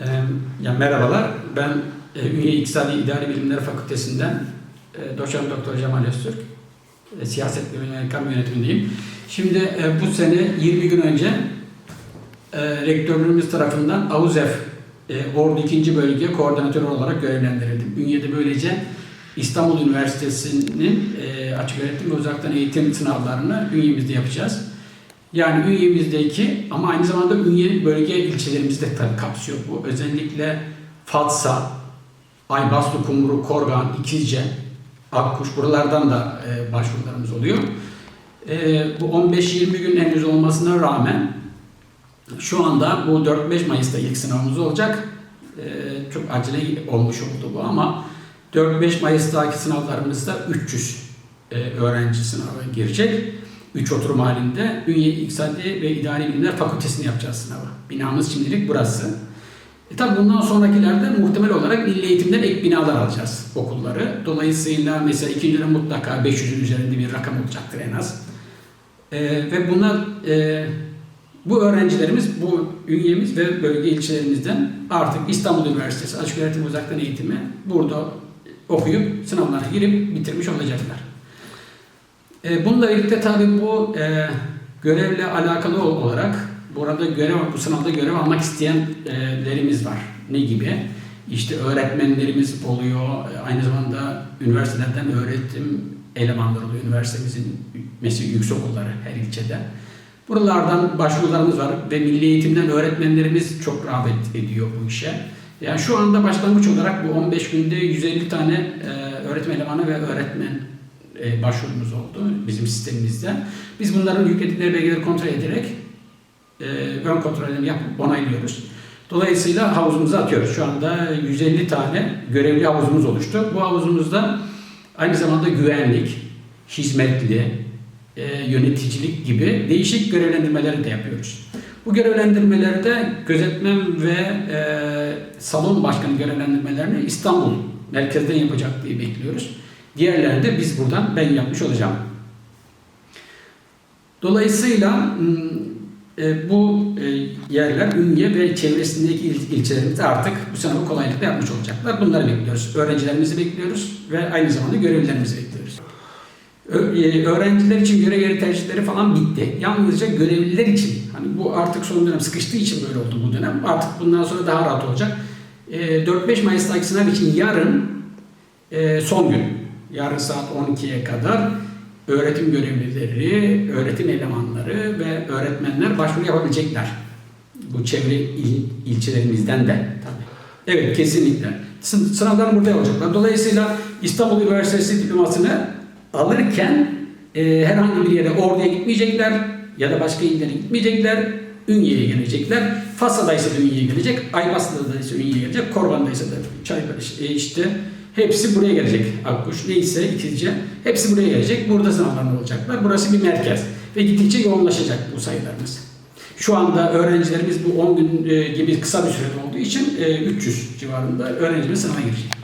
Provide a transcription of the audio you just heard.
Ee, ya merhabalar, ben e, Ünye İktisadi İdari Bilimler Fakültesinden e, Doçent Doktor Cemal Öztürk, e, siyaset ve kamu yönetimindeyim. Şimdi e, bu sene 20 gün önce e, rektörlüğümüz tarafından AUZEF e, Ordu 2. Bölge Koordinatörü olarak görevlendirildim. Ünye'de böylece İstanbul Üniversitesi'nin e, açık öğretim ve uzaktan eğitim sınavlarını Ünye'mizde yapacağız. Yani Ünye'mizdeki ama aynı zamanda Ünye bölge ilçelerimizde tabii kapsıyor bu. Özellikle Fatsa, Aybaslı, Kumru, Korgan, İkizce, Akkuş buralardan da e, başvurularımız oluyor. E, bu 15-20 gün henüz olmasına rağmen şu anda bu 4-5 Mayıs'ta ilk sınavımız olacak. E, çok acele olmuş oldu bu ama 4-5 Mayıs'taki sınavlarımızda 300 e, öğrenci sınava girecek. 3 oturum halinde Ünye İktisadi ve İdari Bilimler Fakültesini yapacağız sınavı. Binamız şimdilik burası. E tabi bundan sonrakilerde muhtemel olarak milli eğitimden ek binalar alacağız okulları. Dolayısıyla mesela ikinci dönem mutlaka 500'ün üzerinde bir rakam olacaktır en az. E, ve buna e, bu öğrencilerimiz, bu üyemiz ve bölge ilçelerimizden artık İstanbul Üniversitesi Açık Öğretim Uzaktan Eğitimi burada okuyup sınavlara girip bitirmiş olacaklar. E, bununla birlikte tabii bu e, görevle alakalı ol- olarak burada görev, bu sınavda görev almak isteyenlerimiz var. Ne gibi? İşte öğretmenlerimiz oluyor, e, aynı zamanda üniversitelerden öğretim elemanları oluyor. Üniversitemizin mesela yüksek okulları her ilçede. Buralardan başvurularımız var ve milli eğitimden öğretmenlerimiz çok rağbet ediyor bu işe. Yani şu anda başlangıç olarak bu 15 günde 150 tane e, öğretim elemanı ve öğretmen e, başvurumuz oldu bizim sistemimizde. Biz bunların yükledikleri belgeleri kontrol ederek e, ön kontrollerini yapıp onaylıyoruz. Dolayısıyla havuzumuza atıyoruz. Şu anda 150 tane görevli havuzumuz oluştu. Bu havuzumuzda aynı zamanda güvenlik, hizmetli, e, yöneticilik gibi değişik görevlendirmeleri de yapıyoruz. Bu görevlendirmelerde gözetmen ve e, salon başkanı görevlendirmelerini İstanbul merkezden yapacak diye bekliyoruz. Diğerlerini de biz buradan ben yapmış olacağım. Dolayısıyla m, e, bu e, yerler Ünye ve çevresindeki il, ilçelerimizde artık bu sınavı kolaylıkla yapmış olacaklar. Bunları bekliyoruz. Öğrencilerimizi bekliyoruz ve aynı zamanda görevlilerimizi bekliyoruz. E, Öğrenciler için görev yeri tercihleri falan bitti. Yalnızca görevliler için, hani bu artık son dönem sıkıştığı için böyle oldu bu dönem. Artık bundan sonra daha rahat olacak. E, 4-5 Mayıs'taki sınav için yarın son gün. Yarın saat 12'ye kadar öğretim görevlileri, öğretim elemanları ve öğretmenler başvuru yapabilecekler. Bu çevre il, ilçelerimizden de tabii. Evet kesinlikle. Sı- Sınavlar burada olacaklar. Dolayısıyla İstanbul Üniversitesi diplomasını alırken e, herhangi bir yere Ordu'ya gitmeyecekler ya da başka illere gitmeyecekler. Ünye'ye gelecekler. Fasa'daysa da Ünye'ye gelecek. Aybastı'daysa Ünye'ye gelecek. Korban'daysa da Çaybaşı e, işte hepsi buraya gelecek. Akkuş neyse ikizce hepsi buraya gelecek. Burada sınavlar olacaklar. Burası bir merkez. Ve gittikçe yoğunlaşacak bu sayılarımız. Şu anda öğrencilerimiz bu 10 gün e, gibi kısa bir sürede olduğu için e, 300 civarında öğrencimiz sınava girecek.